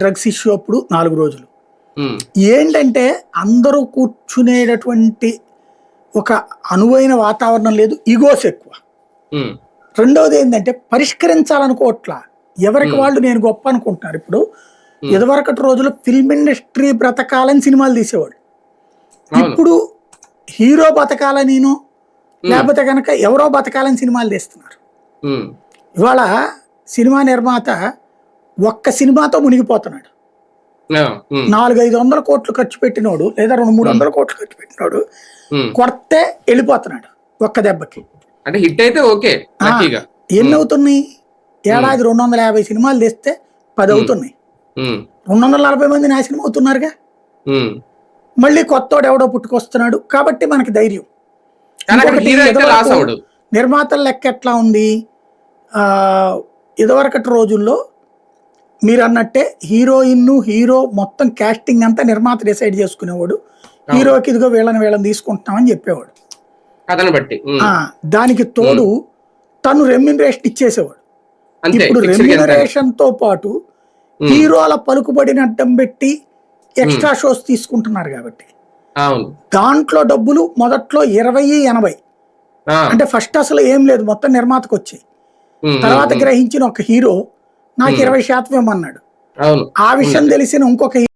Drugs issue అప్పుడు నాలుగు రోజులు. ఏంటంటే అందరూ కూర్చునేటటువంటి ఒక అనువైన వాతావరణం లేదు ఈగోస్ ఎక్కువ. రెండవది ఏంటంటే పరిష్కరించాలనుకోవట్లా ఎవరికి వాళ్ళు నేను గొప్ప అనుకుంటున్నారు ఇప్పుడు. ఇదివరకటి రోజులు ఫిల్మ్ ఇండస్ట్రీ బ్రతకాలని సినిమాలు తీసేవాడు అవును. ఇప్పుడు హీరో బతకాలనిను లేకపోతే కనుక ఎవరో బతకాలని సినిమాలు తీస్తున్నారు. ఇవాళ సినిమా నిర్మాత ఒక్క సినిమాతో మునిగిపోతున్నాడు. నాలుగు ఐదు వందల కోట్లు ఖర్చు పెట్టినోడు లేదా రెండు మూడు వందల కోట్లు ఖర్చు పెట్టినోడు. కొడితే వెళ్ళిపోతున్నాడు ఒక్క దెబ్బకి. అంటే హిట్ అయితే ఓకే ఎన్ని అవుతున్నాయి? ఏడాది రెండు వందల యాభై సినిమాలు తెస్తే పది అవుతున్నాయి. రెండు వందల నలభై మంది నాశనం అవుతున్నారుగా. మళ్ళీ కొత్తోడు ఎవడో పుట్టుకొస్తున్నాడు. కాబట్టి మనకి ధైర్యం. నిర్మాతల లెక్క ఎట్లా ఉంది? ఆ, ఇదివరకటి రోజుల్లో మీరు అన్నట్టే హీరోయిన్ హీరో మొత్తం కాస్టింగ్ అంతా నిర్మాత డిసైడ్ చేసుకునేవాడు. హీరోకి ఇదిగో వీళ్ళని వీళ్ళని తీసుకుంటున్నామని చెప్పేవాడు. కథను బట్టి. దానికి తోడు తను రెమ్యునరేషన్ ఇచ్చేసేవాడు. ఇప్పుడు. రెమ్యునరేషన్తో పాటు హీరోల పలుకుబడిని అడ్డం పెట్టి ఎక్స్ట్రా షోస్ తీసుకుంటున్నారు కాబట్టి. దాంట్లో డబ్బులు మొదట్లో ఇరవై ఎనభై. అంటే ఫస్ట్ అసలు ఏం లేదు మొత్తం నిర్మాతకు వచ్చాయి తర్వాత గ్రహించిన ఒక హీరో నాకు ఇరవై శాతం ఇవ్వమన్నాడు ఆ విషయం తెలిసిన ఇంకొక